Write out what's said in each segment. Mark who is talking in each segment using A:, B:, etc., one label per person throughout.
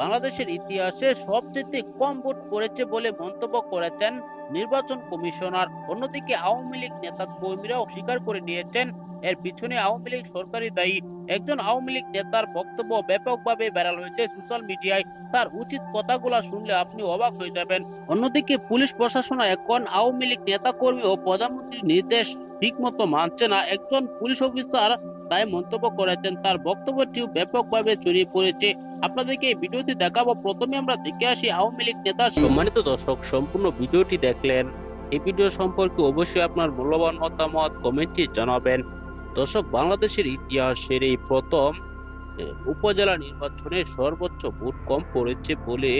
A: বাংলাদেশের ইতিহাসে সবচেয়ে কম ভোট করেছে বলে মন্তব্য করেছেন নির্বাচন কমিশনার। অন্যদিকে আওয়ামী লীগ নেতা কর্মীরাও স্বীকার করে নিয়েছেন, এর পিছনে আওয়ামী লীগ সরকারি দায়ী। একজন আওয়ামী লীগ নেতার বক্তব্য ব্যাপকভাবে বেড়াল হয়েছে সোশ্যাল মিডিয়ায়। তার উচিত কথাগুলো শুনলে আপনি অবাক হয়ে যাবেন। অন্যদিকে পুলিশ প্রশাসন এখন আওয়ামী লীগ নেতা কর্মী ও প্রধানমন্ত্রীর নির্দেশ ঠিকমতো মানছে না। একজন পুলিশ অফিসার তাই মন্তব্য করেছেন। তার বক্তব্যটিও ব্যাপকভাবে ছড়িয়ে পড়েছে। আপনাদেরকে এই ভিডিওটি দেখাবো। প্রথমে আমরা দেখে আসি আওয়ামী লীগ নেতা সম্মানিত দর্শক, সম্পূর্ণ ভিডিওটি দেখলেন। এই ভিডিও সম্পর্কে অবশ্যই আপনার মূল্যবান মতামত কমেন্টে জানাবেন। দর্শক, বাংলাদেশের ইতিহাসের এই প্রথম উপজেলা নির্বাচনে সর্বোচ্চ ভোট কম পড়েছে বলে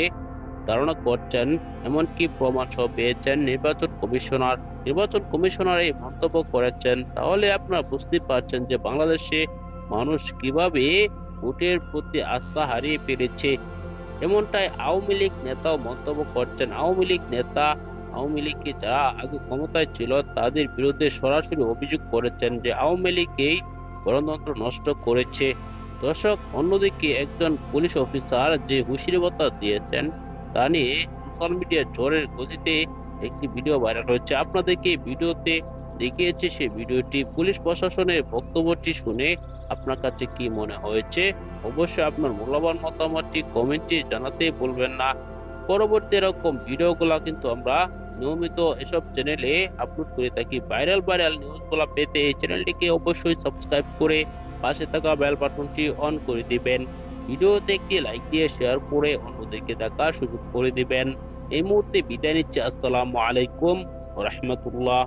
A: ধারণা করছেন, এমনকি প্রমাণ সহ পেয়েছেন নির্বাচন কমিশনার। নির্বাচন কমিশনার এই মন্তব্য করেছেন। তাহলে আপনারা বুঝতে পারছেন যে বাংলাদেশে মানুষ কীভাবে ভোটের প্রতি আস্থা হারিয়ে ফেলেছে। এমনটাই আওয়ামী লীগ নেতাও মন্তব্য করছেন। আওয়ামী লীগ নেতা, আওয়ামী লীগকে যারা আগে ক্ষমতায় ছিল, তাদের বিরুদ্ধে সরাসরি অভিযোগ করেছেন যে আওয়ামী লীগ এই গণতন্ত্র নষ্ট করেছে। দর্শক, অন্যদিকে একজন পুলিশ অফিসার যে হুঁশিয়ারিবার্তা দিয়েছেন তা নিয়ে সোশ্যাল মিডিয়া জোরের গতিতে একটি ভিডিও ভাইরাল হয়েছে। আপনাদেরকে ভিডিওতে দেখিয়েছে সেই ভিডিওটি পুলিশ প্রশাসনের বক্তব্যটি শুনে আপনার কাছে কি মনে হয়েছে? অবশ্যই আপনার মূল্যবান মতামতটি কমেন্টে জানাতে ভুলবেন না। পরবর্তী এরকম ভিডিওগুলো কিন্তু আমরা নিয়মিত এসব চ্যানেলে আপলোড করে থাকি। ভাইরাল ভাইরাল নিউজগুলো পেতে এই চ্যানেলটিকে অবশ্যই সাবস্ক্রাইব করে পাশে থাকা বেল বাটনটি অন করে দিবেন। ভিডিওতে একটি লাইক দিয়ে শেয়ার করে অন্যদেরকে দেখার সুযোগ করে দিবেন। এই মুহূর্তে বিদায় নিচ্ছি। আসসালামু আলাইকুম রহমতুল্লাহ।